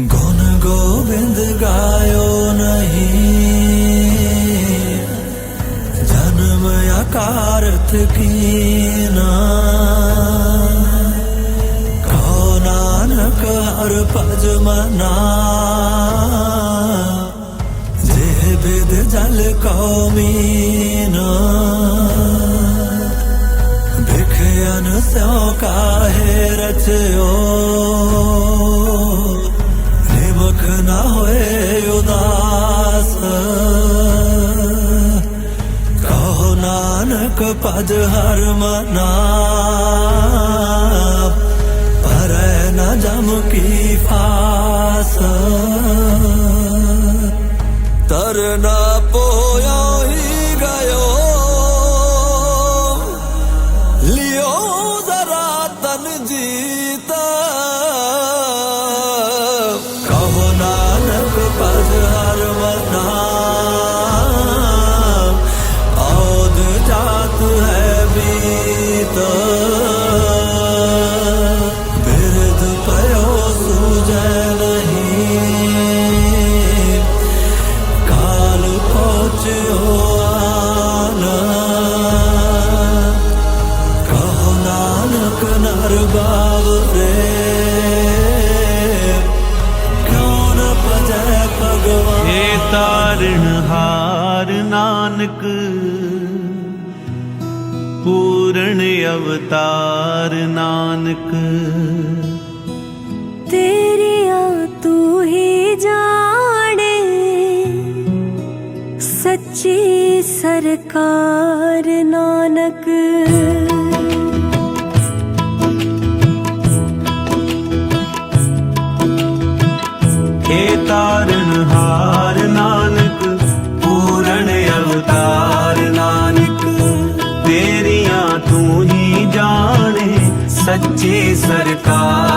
ਗੁਣ ਗੋਬਿੰਦ ਗਾਇਓ ਨਹੀਂ। ਜਨਮ ਆਕਾਰਤ ਕੀਨਾ ਕਹੋ ਨਾਨਕ ਹਰ ਭਜ ਮਨਾ। ਜੇ ਬਿਦ ਜਲ ਕੋ ਮੀਨਾ। ਵਿਖਿਆਨ ਸਿਓ ਕਾਹੇ ਰਚਿਓ। ਨਾਨਕ ਭਜ ਹਰ ਮਨਾ। ਪਰੈ ਨ ਜਮ ਕੀ ਫਾਸ। ਤਰਨਾ ਤਾਰਨ ਹਾਰ ਨਾਨਕ ਪੂਰਨ ਅਵਤਾਰ ਨਾਨਕ। ਤੇਰੀਆਂ ਤੂੰ ਹੀ ਜਾਣੇ। ਸਰਕਾਰ ਨਾਨਕ। ਏ ਤਾਰਨ ਹਾਰ ਨਾਨਕ, ਪੂਰਨ ਅਵਤਾਰ ਨਾਨਕ। ਤੇਰੀਆਂ ਤੂੰ ਹੀ ਜਾਣੇ, ਸੱਚੀ ਸਰਕਾਰ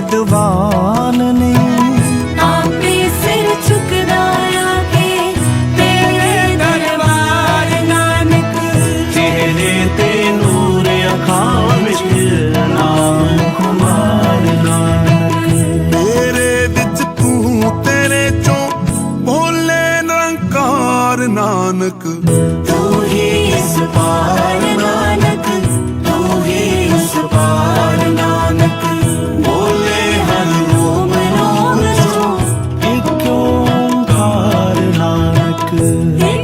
ਵਿਦਵਾਨ ਨੇ। ਆਪੇ ਸਿਰ ਝੁਕਦਾ ਆ ਕੇ ਤੇਰੇ ਦਰਬਾਰ ਨਾਨਕ। ਚਿਹਰੇ ਤੇ ਨੂਰ ਅੱਖਾਂ ਵਿੱਚ ਨਾਮ ਕੁਮਾਰ ਨਾਨਕ ਮੇਰੇ ਵਿੱਚ ਤੂੰ ਤੇਰੇ ਚੋਂ ਬੋਲੇ ਨਿਰੰਕਾਰ ਨਾਨਕ। ਤੂੰ ਹੀ ਇਸ ਪਾਰ ਨਾਨਕ ਤੂੰ ਹੀ ਇਸ ਪਾਰ ਨਾਨਕ। ਨਾਨਕ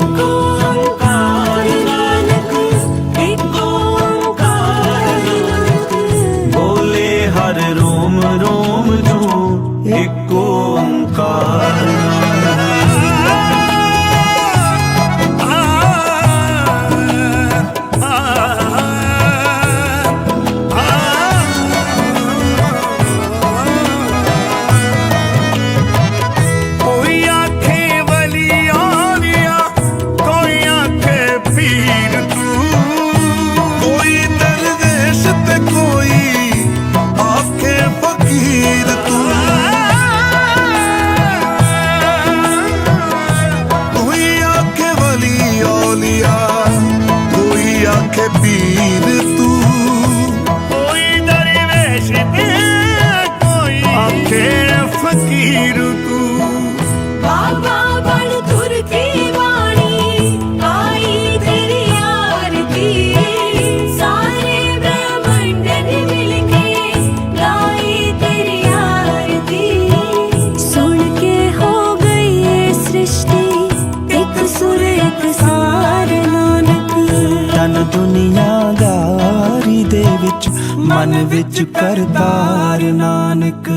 ਮਨ ਵਿੱਚ ਕਰਤਾਰ ਨਾਨਕ।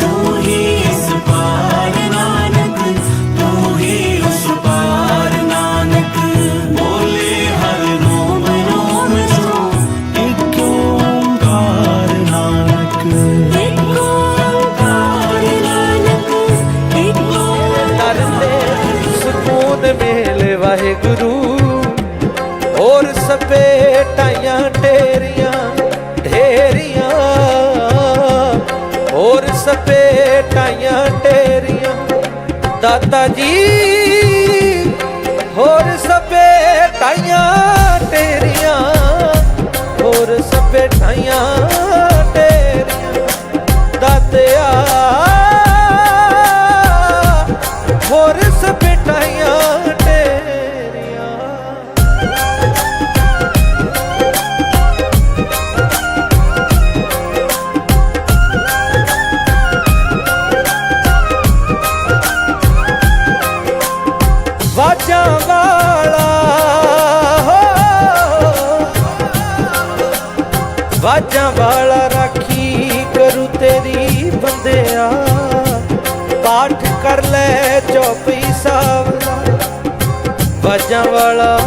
ਤੂੰ ਹੀ ਹੋਰ ਸਭੇ ਟਾਈਆਂ ਢੇਰੀਆਂ ਦਾਤਾ ਜੀ ਹੋਰ ਸਭੇ ਵਾਲਾ ਰਾਖੀ ਕਰੂ ਤੇਰੀ ਬੰਦਿਆ। ਪਾਠ ਕਰ ਲੈ ਚੌਪਈ ਸਾਹਿਬ ਵਾਜਾਂ ਵਾਲਾ